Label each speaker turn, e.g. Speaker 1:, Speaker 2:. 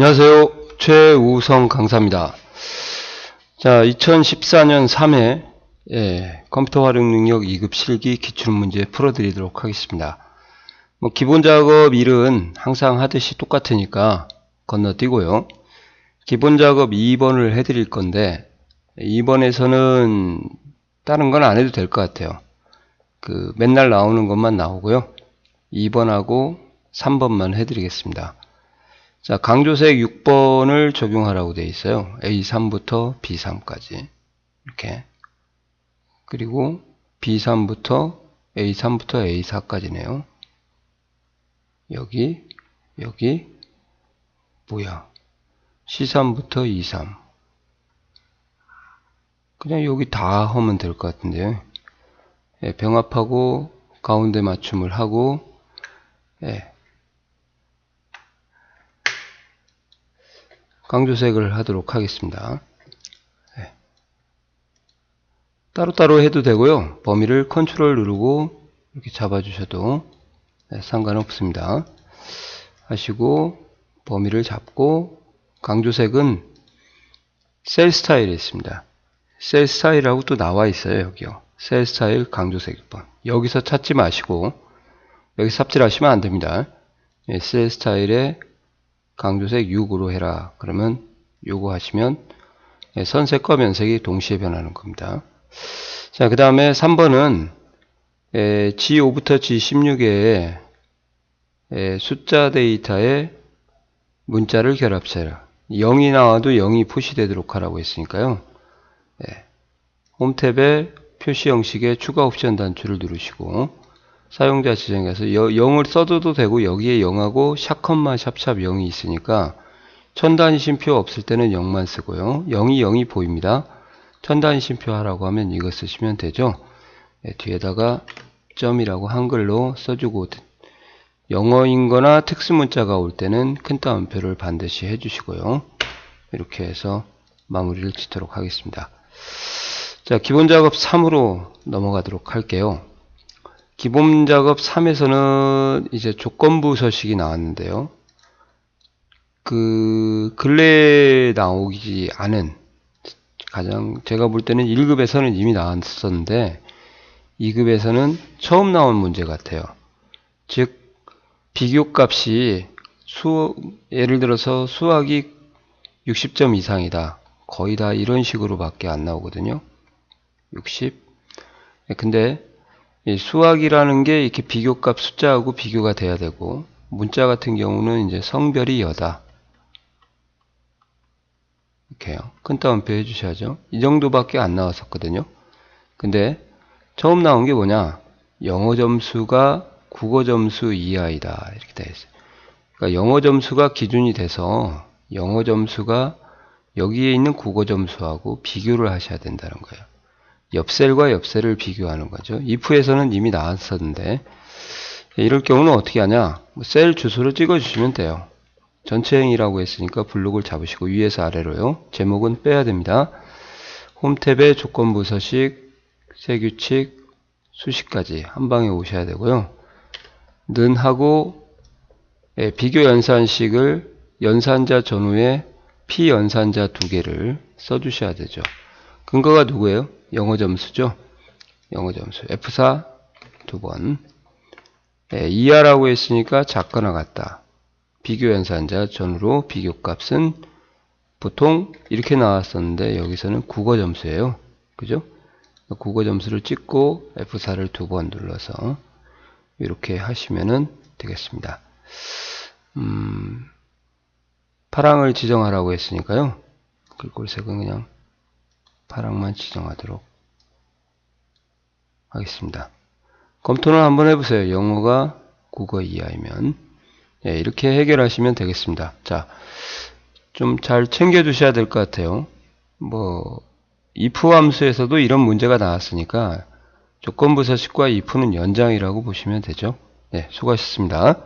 Speaker 1: 안녕하세요. 최우성 강사입니다. 자, 2014년 3회 예, 컴퓨터 활용 능력 2급 실기 기출 문제 풀어드리도록 하겠습니다. 뭐 기본 작업 일은 항상 하듯이 똑같으니까 건너뛰고요. 기본 작업 2번을 해드릴 건데 2번에서는 다른 건 안 해도 될 것 같아요. 그 맨날 나오는 것만 나오고요. 2번하고 3번만 해드리겠습니다. 자, 강조색 6번을 적용하라고 되어 있어요. A3부터 B3까지. 이렇게. 그리고 B3부터 A3부터 A4까지네요. 여기, 여기, 뭐야. C3부터 E3. 그냥 여기 다 하면 될 것 같은데요. 예, 병합하고 가운데 맞춤을 하고 예, 강조색을 하도록 하겠습니다. 예. 따로따로 해도 되고요. 범위를 컨트롤 누르고 이렇게 잡아주셔도 네, 상관없습니다. 하시고 범위를 잡고 강조색은 셀 스타일에 있습니다. 셀 스타일하고 또 나와 있어요. 여기요. 셀 스타일 강조색 6번. 여기서 찾지 마시고 여기 삽질하시면 안 됩니다. 예, 셀 스타일에 강조색 6으로 해라. 그러면 요거 하시면 예, 선색과 면색이 동시에 변하는 겁니다. 자, 그 다음에 3번은 예, G5부터 G16의 예, 숫자 데이터에 문자를 결합해라. 0이 나와도 0이 표시되도록 하라고 했으니까요. 예, 홈탭에 표시 형식의 추가 옵션 단추를 누르시고 사용자 지정에서 0을 써도 되고 여기에 0하고 샷컴마 샵샵 0이 있으니까 천단위 심표 없을 때는 0만 쓰고요. 0이 0이 보입니다. 천단위 심표 하라고 하면 이거 쓰시면 되죠. 네, 뒤에다가 점이라고 한글로 써주고 영어인 거나 특수문자가 올 때는 큰 따옴표를 반드시 해주시고요. 이렇게 해서 마무리를 짓도록 하겠습니다. 자, 기본 작업 3으로 넘어가도록 할게요. 기본 작업 3에서는 이제 조건부 서식이 나왔는데요. 그 근래에 나오지 않은 가장 제가 볼 때는 1급에서는 이미 나왔었는데 2급에서는 처음 나온 문제 같아요. 즉 비교값이 수 예를 들어서 수학이 60점 이상이다. 거의 다 이런 식으로 밖에 안 나오거든요. 60. 근데 수학이라는 게 이렇게 비교값 숫자하고 비교가 돼야 되고 문자 같은 경우는 이제 성별이 여다. 이렇게요. 큰 따옴표 해주셔야죠. 이 정도밖에 안 나왔었거든요. 근데 처음 나온 게 뭐냐? 영어 점수가 국어 점수 이하이다. 이렇게 되어 있어요. 그러니까 영어 점수가 기준이 돼서 영어 점수가 여기에 있는 국어 점수하고 비교를 하셔야 된다는 거예요. 옆셀과 옆셀을 비교하는 거죠. if에서는 이미 나왔었는데 이럴 경우는 어떻게 하냐? 뭐셀 주소를 찍어 주시면 돼요. 전체 행이라고 했으니까 블록을 잡으시고 위에서 아래로요. 제목은 빼야 됩니다. 홈탭에 조건부 서식, 세규칙, 수식까지 한 방에 오셔야 되고요. 는 하고 예, 비교 연산식을 연산자 전후에 피연산자 두 개를 써주셔야 되죠. 근거가 누구예요? 영어 점수죠. 영어 점수. F4 두 번. 예, 이하라고 했으니까 작거나 같다. 비교 연산자 전후로 비교값은 보통 이렇게 나왔었는데 여기서는 국어 점수예요. 그죠? 국어 점수를 찍고 F4를 두 번 눌러서 이렇게 하시면은 되겠습니다. 음, 파랑을 지정하라고 했으니까요. 글꼴색은 그냥 파랑만 지정하도록 하겠습니다. 검토는 한번 해보세요. 영어가 국어 이하이면 예, 이렇게 해결하시면 되겠습니다. 자, 좀 잘 챙겨 두셔야 될 것 같아요. 뭐 if 함수에서도 이런 문제가 나왔으니까 조건부 서식과 if는 연장이라고 보시면 되죠. 네, 수고하셨습니다.